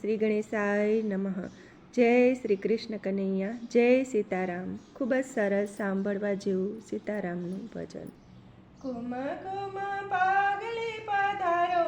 શ્રી ગણેશાય નમઃ. જય શ્રી કૃષ્ણ કનૈયા, જય સીતારામ. ખૂબ જ સરસ સાંભળવા જેવું સીતારામનું ભજન. કુમ કુમ પાગલી પધારો